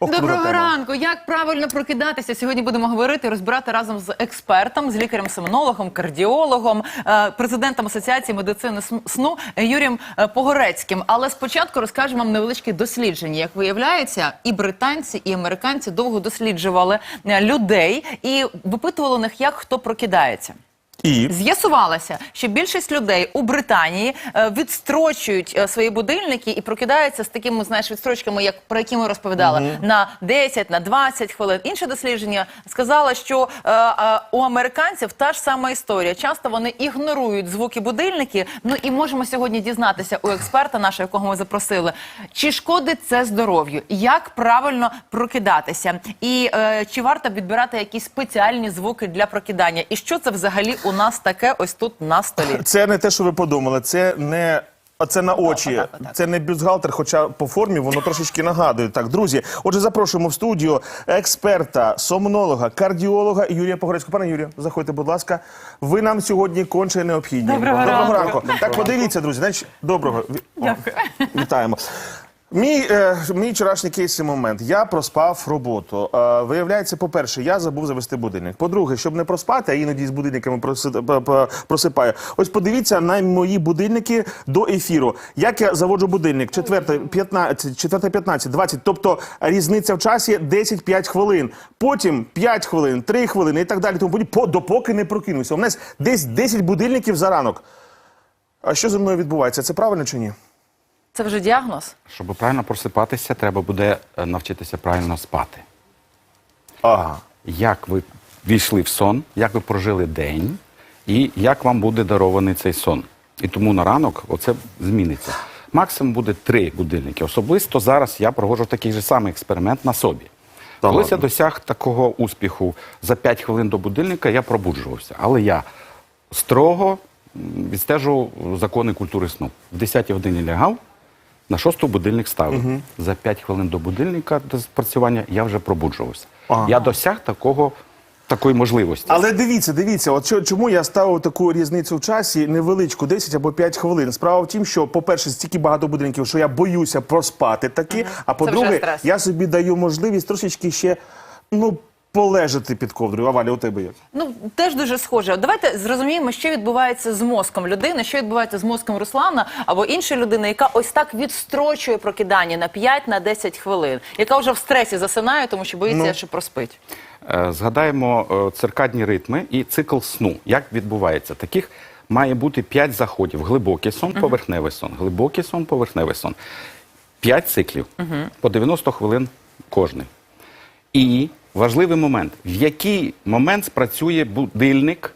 Доброго тема. ранку. Як правильно прокидатися? Сьогодні будемо говорити, розбирати разом з експертом, з лікарем-сомнологом, кардіологом, е, президентом Асоціації медицини сну Юрієм е, Погорецьким. Але спочатку розкажемо вам невеличке дослідження. Як виявляється, і британці, і американці довго досліджували е, людей і випитували них, як хто прокидається. І З'ясувалося, що більшість людей у Британії е, відстрочують е, свої будильники і прокидаються з такими, знаєш, відстрочками, як про які ми розповідали, на 10, на 20 хвилин. Інше дослідження сказало, що е, е, у американців та ж сама історія. Часто вони ігнорують звуки будильники. Ну і можемо сьогодні дізнатися у експерта, нашого, якого ми запросили, чи шкодить це здоров'ю, як правильно прокидатися, і е, чи варто відбирати якісь спеціальні звуки для прокидання, і що це взагалі у нас таке ось тут на столі. це не те, що ви подумали. Це не. А це на очі, отак, отак. це не бюстгальтер, хоча по формі воно трошечки нагадує. Так, друзі, отже, запрошуємо в студію експерта, сомнолога, кардіолога Юрія Погорецького. Пане Юрію, заходьте, будь ласка. Ви нам сьогодні конче необхідні. Доброго ранку. Так, подивіться, друзі. Значить, доброго. Ві- О, Вітаємо. Мій, е, мій вчорашній кейсовий момент. Я проспав роботу. Е, виявляється, по-перше, я забув завести будильник. По-друге, щоб не проспати, а іноді з будильниками просипаю. Ось подивіться на мої будильники до ефіру. Як я заводжу будильник? Четверта, 15, четверта, 15, 20. Тобто різниця в часі 10-5 хвилин. Потім 5 хвилин, 3 хвилини і так далі. Тому по- допоки не прокинуся. У нас десь 10 будильників за ранок. А що зі мною відбувається? Це правильно чи ні? Це вже діагноз. Щоб правильно просипатися, треба буде е, навчитися правильно спати. Ага. Як ви війшли в сон, як ви прожили день, і як вам буде дарований цей сон. І тому на ранок оце зміниться. Максимум буде три будильники. Особисто зараз я проводжу такий же самий експеримент на собі. Та Колись ладно? я досяг такого успіху за 5 хвилин до будильника, я пробуджувався. Але я строго м, відстежував закони культури сну. В 10 годині лягав, на шосту будильник ставив. За 5 хвилин до будильника до спрацювання я вже пробуджувався. Ага. Я досяг такого, такої можливості. Але дивіться, дивіться, от чому я ставив таку різницю в часі невеличку, 10 або 5 хвилин. Справа в тім, що, по-перше, стільки багато будинків, що я боюся проспати таки. А по-друге, я собі даю можливість трошечки ще ну полежати під ковдрою. А Валя, у тебе як? Ну теж дуже схоже. От Давайте зрозуміємо, що відбувається з мозком людини, що відбувається з мозком Руслана або іншої людини, яка ось так відстрочує прокидання на 5 на 10 хвилин, яка вже в стресі засинає, тому що боїться, Ну. що проспить. Е, Згадаємо е, циркадні ритми і цикл сну. Як відбувається? Таких має бути 5 заходів: глибокий сон, поверхневий сон, глибокий сон, поверхневий сон. 5 циклів по 90 хвилин кожний. І важливий момент: в який момент спрацює будильник,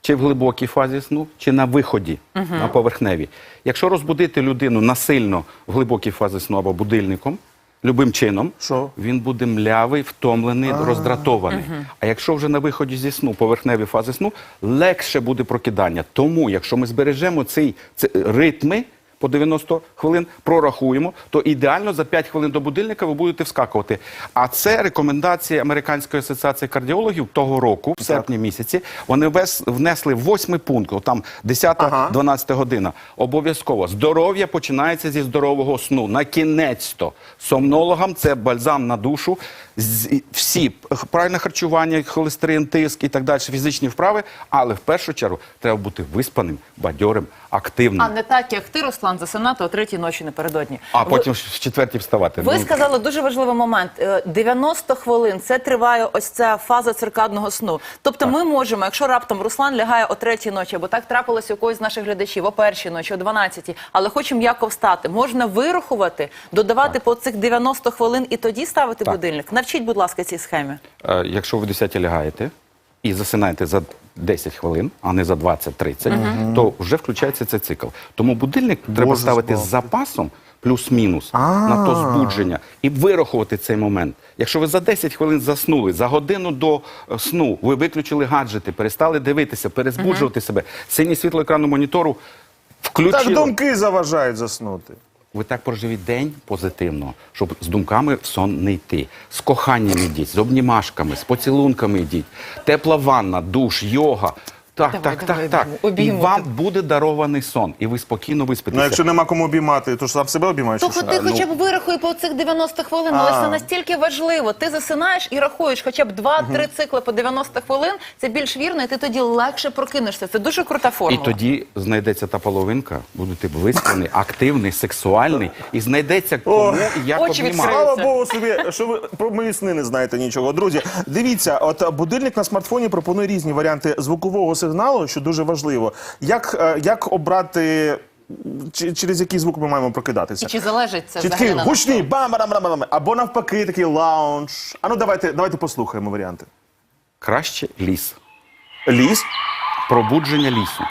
чи в глибокій фазі сну, чи на виході, на поверхневій. Якщо розбудити людину насильно в глибокій фазі сну або будильником, любим чином, Що? він буде млявий, втомлений, роздратований. А якщо вже на виході зі сну, поверхневі фази сну, легше буде прокидання. Тому, якщо ми збережемо цей, ці ритми по 90 хвилин, прорахуємо, то ідеально за 5 хвилин до будильника ви будете вскакувати. А це рекомендації Американської асоціації кардіологів того року, в серпні місяці. Вони внесли восьмий пункт, там 10-12 година. Обов'язково здоров'я починається зі здорового сну. На кінець-то сомнологам це бальзам на душу. Всі правильне харчування, холестерин, тиск і так далі, фізичні вправи, але в першу чергу треба бути виспаним, бадьорим, активним. А не так, як ти, Руслан, засинати о третій ночі напередодні. А Ви- потім в четвертій вставати. Ви Ну, сказали дуже важливий момент. Е, 90 хвилин це триває ось ця фаза циркадного сну. Тобто, ми можемо, якщо раптом Руслан лягає о третій ночі, або так трапилося у когось з наших глядачів о першій ночі, о 12, але хоче м'яко встати, можна вирахувати, додавати по цих 90 хвилин і тоді ставити Так. будильник. Навчіть, будь ласка, цій схемі. Е, Якщо ви в 10 лягаєте і засинаєте за 10 хвилин, а не за 20-30, то вже включається цей цикл. Тому будильник треба Боже ставити з запасом плюс-мінус на то збудження і вирахувати цей момент. Якщо ви за 10 хвилин заснули, за годину до е, сну ви виключили гаджети, перестали дивитися, перезбуджувати себе, синє світло екрану монітору включили. Так думки заважають заснути. Ви так проживіть день позитивно, щоб з думками в сон не йти. З коханням йдіть, з обнімашками, з поцілунками йдіть. Тепла ванна, душ, йога. Так, Давай, так, давай, так, так. обійму І вам буде дарований сон, і ви спокійно виспитеся. Ну, якщо нема кому обіймати, то ж сам себе обіймаєш. що? ти хоча б вирахуй по цих 90 хвилин, але А. це настільки важливо. Ти засинаєш і рахуєш хоча б 2-3 цикли по 90 хвилин. Це більш вірно, і ти тоді легше прокинешся. Це дуже крута І формула. тоді знайдеться та половинка, будете виспаний, активний, сексуальний, і знайдеться кому і як Очі обнімати. відкрили. Слава Богу собі, що ви про мої сни не знаєте нічого. Друзі, дивіться, от будильник на смартфоні пропонує різні варіанти звукового сигналу, що дуже важливо. Як, е, як обрати, через який звук ми маємо прокидатися? І чи залежить це Чи взагалі такий на гучний бам бам бам бам або навпаки такий лаунж. А ну давайте, давайте послухаємо варіанти. Краще ліс. Ліс. Пробудження лісу.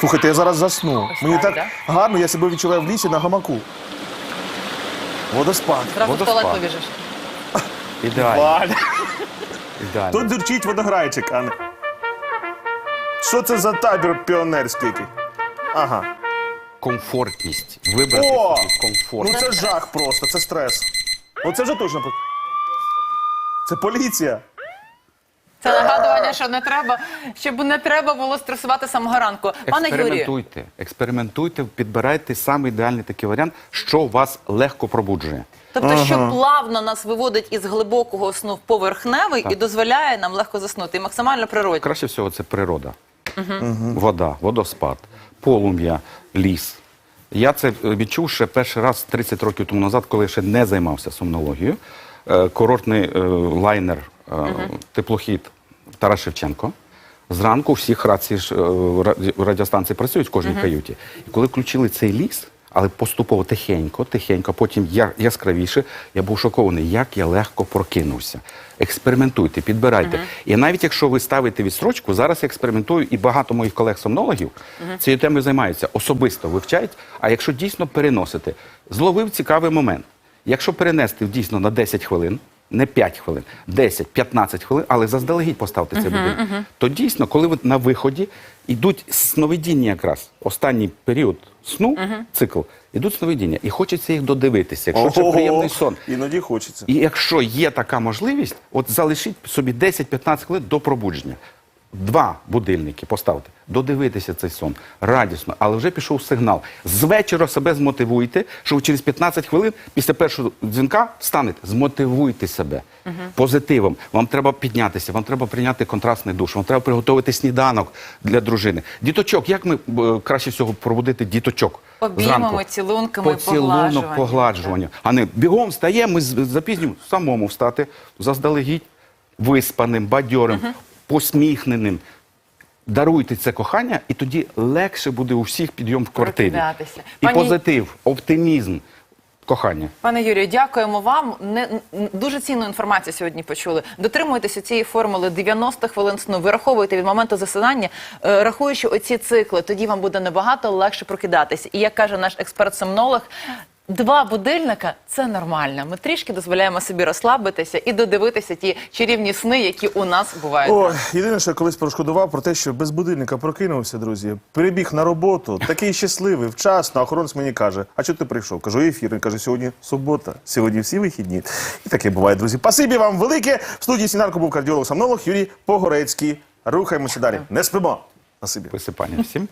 Слухайте, я зараз засну. Ось Мені так, так да? гарно, я себе відчуваю в лісі на гамаку. Водоспад. Зразу в туалет побіжиш. Ідеально. Ідеально. Тут дурчить водограйчик, а не. Що це за табір піонерський? який? Ага. Комфортність. Вибрати О! собі комфорт. Ну це жах просто, це стрес. Оце вже точно. по- Це поліція. Це нагадування, що не треба, щоб не треба було стресувати самого ранку. Пане Юрію, Експериментуйте, експериментуйте, підбирайте саме ідеальний такий варіант, що вас легко пробуджує. тобто, що плавно нас виводить із глибокого сну в поверхневий і дозволяє нам легко заснути, і максимально природно. Краще всього це природа. Вода, водоспад, полум'я, ліс. Я це е, відчув ще перший раз 30 років тому назад, коли я ще не займався сомнологією. Е, Курортний е, лайнер, е, теплохід Тарас Шевченко. Зранку всіх е, радіостанції працюють в кожній каюті. І коли включили цей ліс, але поступово тихенько, тихенько, потім я- яскравіше, я був шокований, як я легко прокинувся. Експериментуйте, підбирайте. І навіть якщо ви ставите відстрочку, зараз я експериментую, і багато моїх колег-сомнологів цією темою займаються, особисто вивчають. А якщо дійсно переносити, зловив цікавий момент. Якщо перенести дійсно на 10 хвилин, не 5 хвилин, 10-15 хвилин, але заздалегідь поставте цей будинок, то дійсно, коли ви на виході йдуть сновидіння якраз, останній період сну, цикл, йдуть сновидіння, і хочеться їх додивитися, якщо це Ого, приємний сон. Іноді хочеться. І якщо є така можливість, от залишіть собі 10-15 хвилин до пробудження. Два будильники поставте, додивитися цей сон радісно, але вже пішов сигнал. З вечора себе змотивуйте, що через 15 хвилин після першого дзвінка встанете. Змотивуйте себе позитивом. Вам треба піднятися, вам треба прийняти контрастний душ, вам треба приготувати сніданок для дружини. Діточок, як ми е, краще всього пробудити діточок? Обіймами, цілунками, Поцілунок, погладжування. А не бігом встаємо, ми запізнюємо самому встати, заздалегідь, виспаним, бадьорим, посміхненим. Даруйте це кохання, і тоді легше буде у всіх підйом в квартирі. І Пані- позитив, оптимізм, кохання. Пане Юрію, дякуємо вам. Не дуже цінну інформацію сьогодні почули. Дотримуйтеся цієї формули 90 хвилин сну. Вираховуйте від моменту засинання, е, рахуючи оці цикли. Тоді вам буде набагато легше прокидатися. І як каже наш експерт-сомнолог. Два будильника це нормально. Ми трішки дозволяємо собі розслабитися і додивитися ті чарівні сни, які у нас бувають. Ой, єдине, що я колись прошкодував про те, що без будильника прокинувся, друзі. Перебіг на роботу, такий щасливий, вчасно. Охоронець мені каже: А чого ти прийшов? Кажу, ефір. Він каже, сьогодні субота, сьогодні всі вихідні. І таке буває, друзі. Пасибі вам велике. В студії сніданку був кардіолог-сомнолог Юрій Погорецький. Рухаємося далі. Не спимо. Спасибі. Висипання всім.